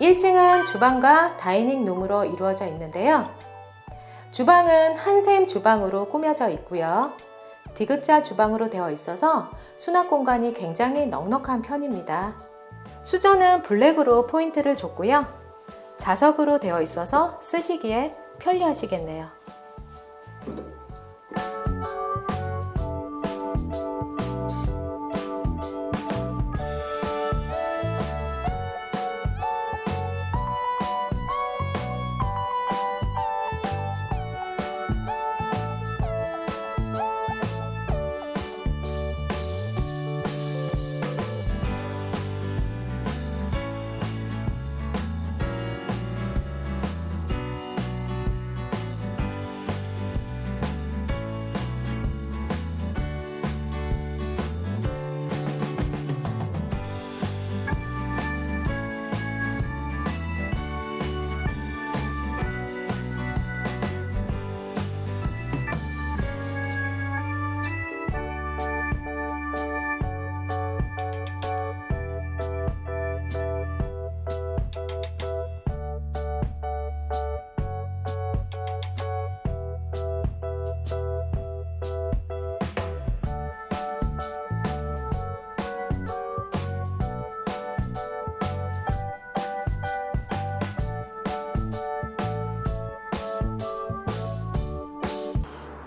1층은 주방과 다이닝 룸으로 이루어져 있는데요. 주방은 한샘 주방으로 꾸며져 있고요. 디귿자 주방으로 되어 있어서 수납 공간이 굉장히 넉넉한 편입니다. 수전은 블랙으로 포인트를 줬고요. 자석으로 되어 있어서 쓰시기에 편리하시겠네요.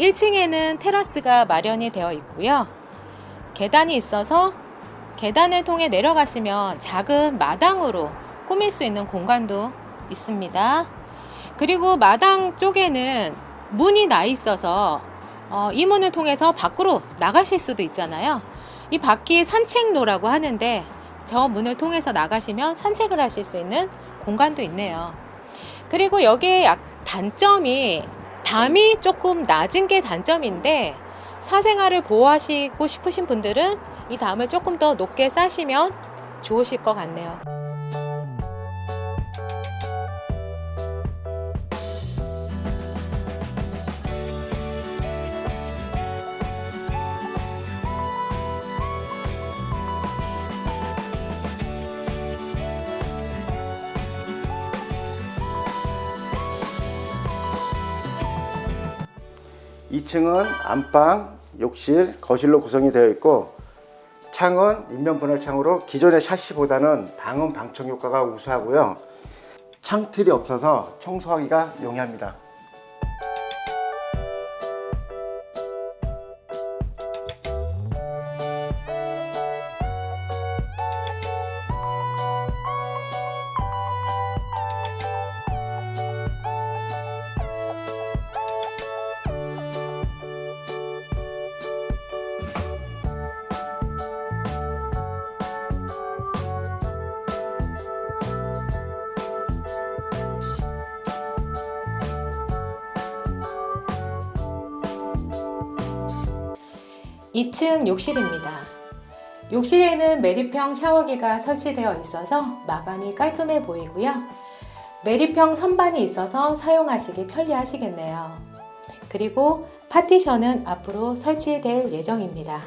1층에는 테라스가 마련이 되어 있고요. 계단이 있어서 계단을 통해 내려가시면 작은 마당으로 꾸밀 수 있는 공간도 있습니다. 그리고 마당 쪽에는 문이 나 있어서 어, 이 문을 통해서 밖으로 나가실 수도 있잖아요. 이 밖이 산책로라고 하는데 저 문을 통해서 나가시면 산책을 하실 수 있는 공간도 있네요. 그리고 여기에 약 단점이 담이 조금 낮은 게 단점인데 사생활을 보호하시고 싶으신 분들은 이 담을 조금 더 높게 싸시면 좋으실 것 같네요. 이층은 안방, 욕실, 거실로 구성이 되어 있고 창은 인면 분할 창으로 기존의 샤시보다는 방음 방청 효과가 우수하고요. 창틀이 없어서 청소하기가 용이합니다. 이층 욕실입니다. 욕실에는 메리평 샤워기가 설치되어 있어서 마감이 깔끔해 보이고요. 메리평 선반이 있어서 사용하시기 편리하시겠네요. 그리고 파티션은 앞으로 설치될 예정입니다.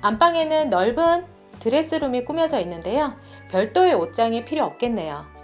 안방에는 넓은 드레스룸이 꾸며져 있는데요. 별도의 옷장이 필요 없겠네요.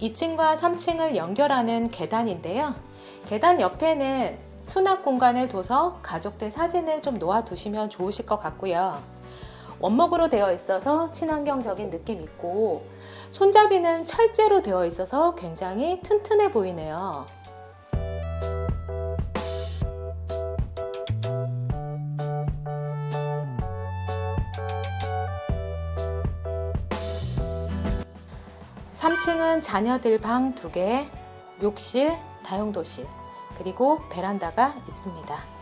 이층과 3층을 연결하는 계단인데요. 계단 옆에는 수납 공간을 둬서 가족들 사진을 좀 놓아두시면 좋으실 것 같고요. 원목으로 되어 있어서 친환경적인 느낌 있고 손잡이는 철제로 되어 있어서 굉장히 튼튼해 보이네요. 층은 자녀들 방 두개 욕실, 다용도실, 그리고 베란다가 있습니다.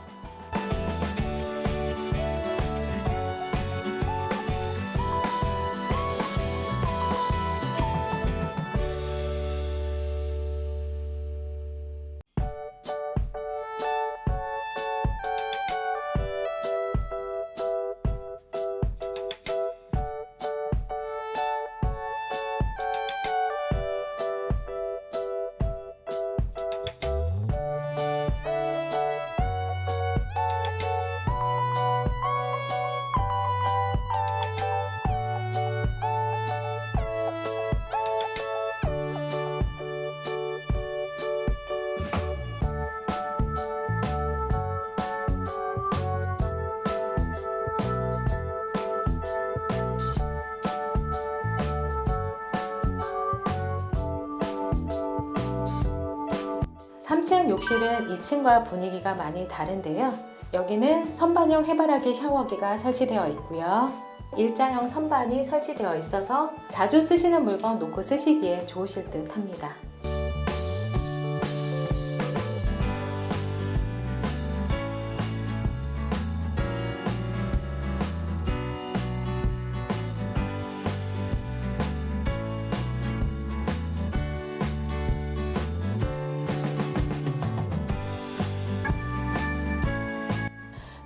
삼층 욕실은 2층과 분위기가 많이 다른데요. 여기는 선반형 해바라기 샤워기가 설치되어 있고요. 일자형 선반이 설치되어 있어서 자주 쓰시는 물건 놓고 쓰시기에 좋으실 듯 합니다.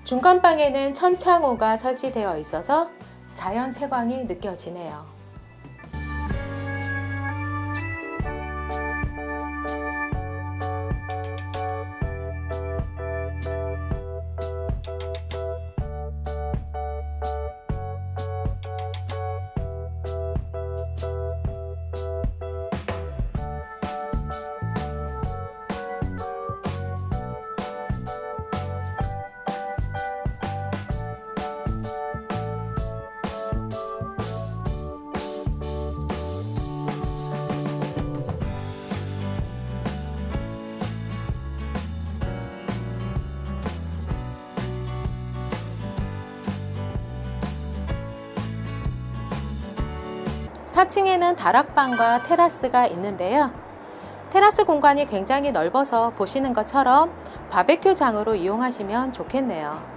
중간방에는 천창호가 설치되어 있어서 자연 채광이 느껴지네요. 사층에는 다락방과 테라스가 있는데요. 테라스 공간이 굉장히 넓어서 보시는 것처럼 바베큐장으로 이용하시면 좋겠네요.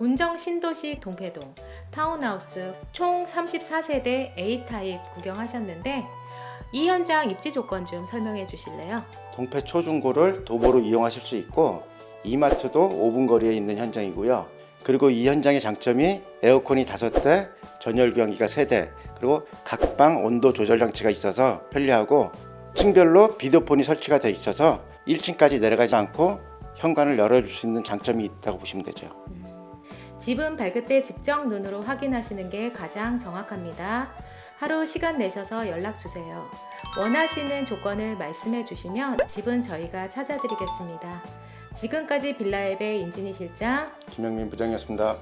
운정 신도시 동패동 타운하우스 총 34세대 A타입 구경하셨는데 이 현장 입지 조건 좀 설명해 주실래요? 동패 초중고를 도보로 이용하실 수 있고 이마트도 5분 거리에 있는 현장이고요. 그리고 이 현장의 장점이 에어컨이 5대, 전열 교환기가 3대, 그리고 각 방 온도 조절 장치가 있어서 편리하고 층별로 비디오폰이 설치가 되어 있어서 1층까지 내려가지 않고 현관을 열어줄 수 있는 장점이 있다고 보시면 되죠. 집은 밝을 때 직접 눈으로 확인하시는 게 가장 정확합니다. 하루 시간 내셔서 연락 주세요. 원하시는 조건을 말씀해 주시면 집은 저희가 찾아드리겠습니다. 지금까지 빌라앱의 인진이 실장 김영민 부장이었습니다.